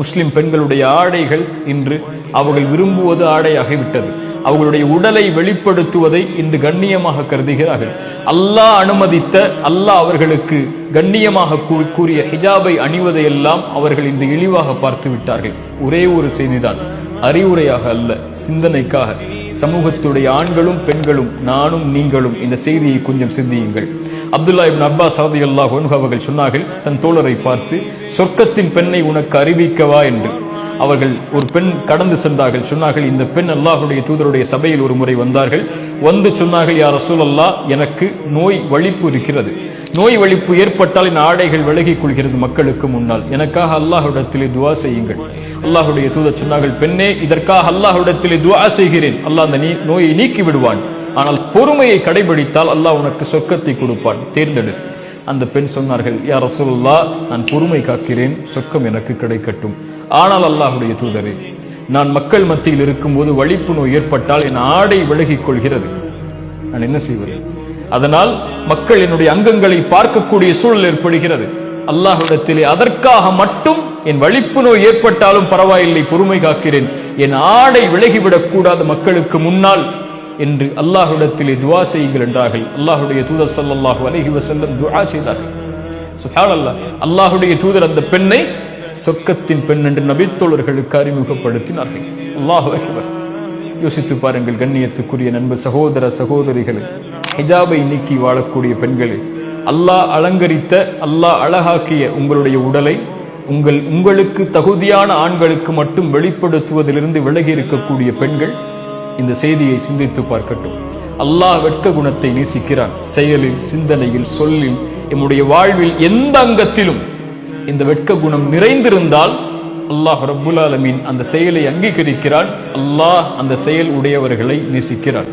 முஸ்லிம் பெண்களுடைய ஆடைகள் இன்று அவர்கள் விரும்புவது ஆடையாகிவிட்டது. அவர்களுடைய உடலை வெளிப்படுத்துவதை இன்று கண்ணியமாக கருதுகிறார்கள். அல்லாஹ் அனுமதித்த அல்லாஹ் அவர்களுக்கு கண்ணியமாக கூறிய ஹிஜாபை அணிவதையெல்லாம் அவர்கள் இன்று இழிவாக பார்த்து விட்டார்கள். ஒரே ஒரு செய்திதான். அறிவுரையாக அல்ல சிந்தனைக்காக. சமூகத்துடைய ஆண்களும் பெண்களும் நானும் நீங்களும் இந்த செய்தியை கொஞ்சம் சிந்தியுங்கள். அப்துல்லா இப்னு அப்பாஸ் சரதி அல்லாஹ் அவர்கள் சொன்னார்கள் தன் தோழரை பார்த்து சொர்க்கத்தின் பெண்ணை உனக்கு அறிவிக்கவா என்று. அவர்கள் ஒரு பெண் கடந்து சென்றார்கள். சொன்னார்கள் இந்த பெண் அல்லாஹுடைய தூதருடைய சபையில் ஒரு முறை வந்தார்கள். வந்து சொன்னார்கள் யார் ரசூலல்லாஹ் எனக்கு நோய் வலிப்பு இருக்கிறது. நோய் வலிப்பு ஏற்பட்டால் என் ஆடைகள் விலகிக் கொள்கிறது மக்களுக்கு முன்னால். எனக்காக அல்லாஹுடத்திலே துவா செய்யுங்கள். அல்லாஹுடைய தூதர் சொன்னார்கள் பெண்ணே இதற்காக அல்லாஹுடத்திலே துவா செய்கிறேன். அல்லாஹ் அந்த நீ- நோயை நீக்கி விடுவான் ஆனால் பொறுமையை கடைபிடித்தால் அல்லாஹ் உனக்கு சொர்க்கத்தை கொடுப்பான். தேர்ந்தெடு. அந்த பெண் சொன்னார்கள் யார் ரசூல்லா நான் பொறுமை காக்கிறேன் சொர்க்கம் எனக்கு கிடைக்கட்டும். ஆனால் அல்லாஹ்வுடைய தூதரே நான் மக்கள் மத்தியில் இருக்கும்போது வலிப்பு நோய் ஏற்பட்டால் என் ஆடை விலகிக் கொள்கிறது. நான் என்ன செய்வது? அதனால் மக்கள் என்னுடைய அங்கங்களை பார்க்கக்கூடிய சூழல் ஏற்படுகிறது. அல்லாஹ்விடத்திலே அதற்காக மட்டும் என் வலிப்பு நோய் ஏற்பட்டாலும் பரவாயில்லை பொறுமை காக்கிறேன். என் ஆடை விலகிவிடக் கூடாது மக்களுக்கு முன்னால். என்று அல்லாஹுடத்திலே துவா செய்யுங்கள் என்றார்கள். அல்லாஹுடைய தூதர் ஸல்லல்லாஹு அலஹி வசல்லம் துவா செய்தார்கள். சுப்ஹானல்லாஹ் அல்லாஹுடைய தூதர் அந்த பெண்ணை சொர்க்கத்தின் பெண் என்று நபித்தோழர்களுக்கு அறிமுகப்படுத்தினார்கள். அல்லாஹு அக்பர். யோசித்து பாருங்கள் கண்ணியத்துக்குரிய நண்பு சகோதர சகோதரிகளே ஹிஜாபை நீக்கி வாழக்கூடிய பெண்களே அல்லாஹ் அலங்கரித்த அல்லாஹ் அழகாக்கிய உங்களுடைய உடலை உங்கள் உங்களுக்கு தகுதியான ஆண்களுக்கு மட்டும் வெளிப்படுத்துவதிலிருந்து விலகி இருக்கக்கூடிய பெண்கள் இந்த செய்தியை சிந்தித்து பார்க்கட்டும். அல்லாஹ் வெட்க குணத்தை நேசிக்கிறான். செயலில் சிந்தனையில் சொல்லில் எம்முடைய வாழ்வில் எந்த அங்கத்திலும் இந்த வெட்க குணம் நிறைந்திருந்தால் அல்லாஹ் ரபுல் ஆலமீன் அந்த செயலை அங்கீகரிக்கிறான். அல்லாஹ் அந்த செயல் உடையவர்களை நேசிக்கிறான்.